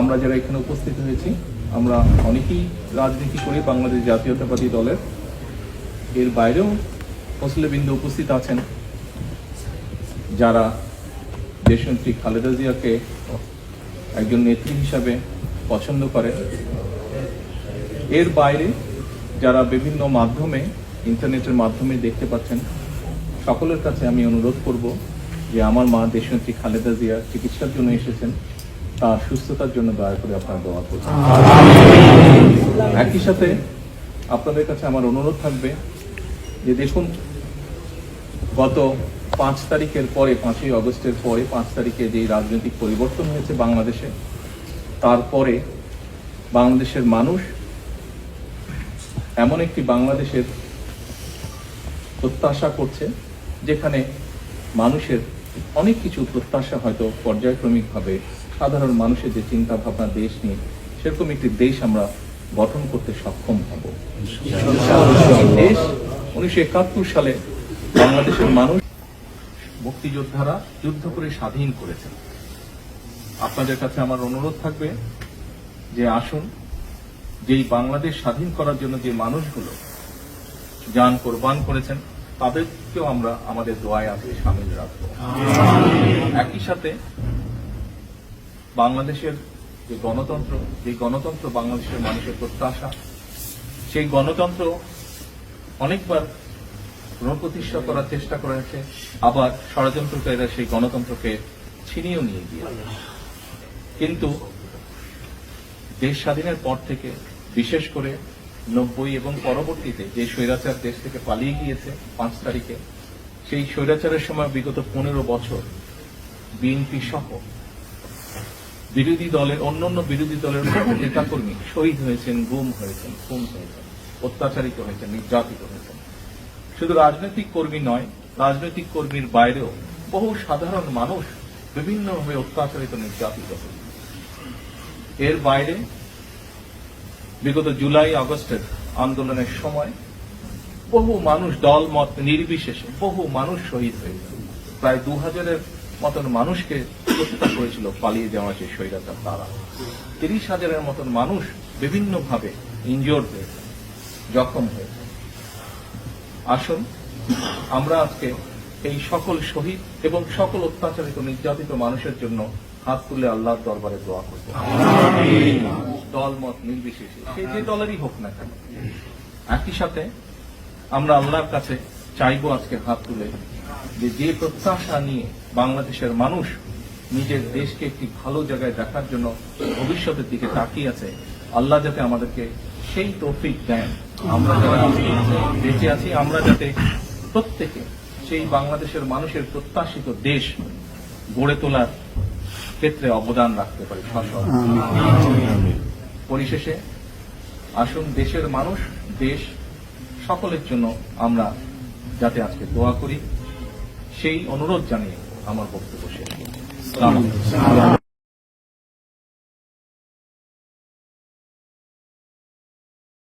আমরা যারা এখানে উপস্থিত হয়েছি, আমরা অনেকেই রাজনীতি করি বাংলাদেশ জাতীয়তাবাদী দলের। এর বাইরেও মুসলিমবিন্দু উপস্থিত আছেন, যারা দেশনেত্রী খালেদা জিয়াকে একজন নেত্রী হিসাবে পছন্দ করেন। এর বাইরে যারা বিভিন্ন মাধ্যমে, ইন্টারনেটের মাধ্যমে দেখতে পাচ্ছেন, সকলের কাছে আমি অনুরোধ করব যে আমার মা দেশনেত্রী খালেদা জিয়া চিকিৎসার জন্য এসেছেন। তার সুস্থতার জন্য দয়া করে আপনার দোয়া করছেন একই সাথে আপনাদের কাছে আমার অনুরোধ থাকবে যে দেখুন গত পাঁচ তারিখের পরে পাঁচই আগস্টের পরে পাঁচ তারিখে যে রাজনৈতিক পরিবর্তন হয়েছে বাংলাদেশে তারপরে বাংলাদেশের মানুষ এমন একটি বাংলাদেশের প্রত্যাশা করছে যেখানে মানুষের অনেক কিছু প্রত্যাশা হয়তো পর্যায়ক্রমিকভাবে সাধারণ মানুষের যে চিন্তা ভাবনা দেশ নিয়ে সেরকম একটি দেশ আমরা গঠন করতে সক্ষম হব। দেশ উনিশশো একাত্তর সালে বাংলাদেশের মানুষ মুক্তিযোদ্ধারা যুদ্ধ করে স্বাধীন করেছেন। আপনাদের কাছে আমার অনুরোধ থাকবে যে আসুন যেই বাংলাদেশ স্বাধীন করার জন্য যে মানুষগুলো যান কোরবান করেছেন তাদেরকেও আমরা আমাদের দোয়ায় আজকে সামিল রাখব। একই সাথে বাংলাদেশের যে গণতন্ত্র যে গণতন্ত্র বাংলাদেশের মানুষের প্রত্যাশা, সেই গণতন্ত্র অনেকবার পুনঃপ্রতিষ্ঠা করার চেষ্টা করেছে, আবার ষড়যন্ত্রকারীরা সেই গণতন্ত্রকে ছিনিয়েও নিয়ে গিয়ে কিন্তু দেশ স্বাধীনের পর থেকে, বিশেষ করে নব্বই এবং পরবর্তীতে যে স্বৈরাচার দেশ থেকে পালিয়ে গিয়েছে পাঁচ তারিখে, সেই স্বৈরাচারের সময় বিগত পনেরো বছর বিএনপি সহ বিরোধী দলের, অন্যান্য বিরোধী দলের নেতাকর্মী শহীদ হয়েছেন, গুম হয়েছেন, খুন হয়েছেন, অত্যাচারিত হয়েছেন, নির্যাতিত হয়েছেন। শুধু রাজনৈতিক কর্মী নয়, রাজনৈতিক কর্মীর বাইরেও বহু সাধারণ মানুষ বিভিন্নভাবে অত্যাচারিত, নির্যাতিত হয়েছে এর বাইরে বিগত জুলাই, আগস্টের আন্দোলনের সময় বহু মানুষ দল মত নির্বিশেষে বহু মানুষ শহীদ হয়েছে প্রায় দু হাজারের মতন মানুষকে হত্যা করেছিল, পালিয়ে যাওয়া যে স্বৈরাচার তারা। তিরিশ হাজারের মতন মানুষ বিভিন্নভাবে ইনজোর্ড হয়েছে জখম হয়েছে আসুন, আমরা আজকে এই সকল শহীদ এবং সকল অত্যাচারিত নির্যাতিত মানুষের জন্য হাত তুলে আল্লাহর দরবারে দোয়া করব। দল মত নির্বিশেষে, সে যে দলেরই হোক না কেন। একই সাথে আমরা আল্লাহর কাছে চাইব আজকে হাত তুলে যে যে প্রত্যাশা নিয়ে বাংলাদেশের মানুষ নিজের দেশকে একটি ভালো জায়গায় দেখার জন্য ভবিষ্যতের দিকে তাকিয়ে আছে, আল্লাহ যাতে আমাদেরকে সেই তৌফিক দেন। আমরা যারা বেঁচে আছি, আমরা যাতে প্রত্যেকে সেই বাংলাদেশের মানুষের প্রত্যাশিত দেশ গড়ে তোলার ক্ষেত্রে অবদান রাখতে পারি। পরিশেষে, আসুন দেশের মানুষ, দেশ সকলের জন্য আমরা যাতে আজকে দোয়া করি সেই অনুরোধ জানিয়ে আমার বক্তব্য শেষ।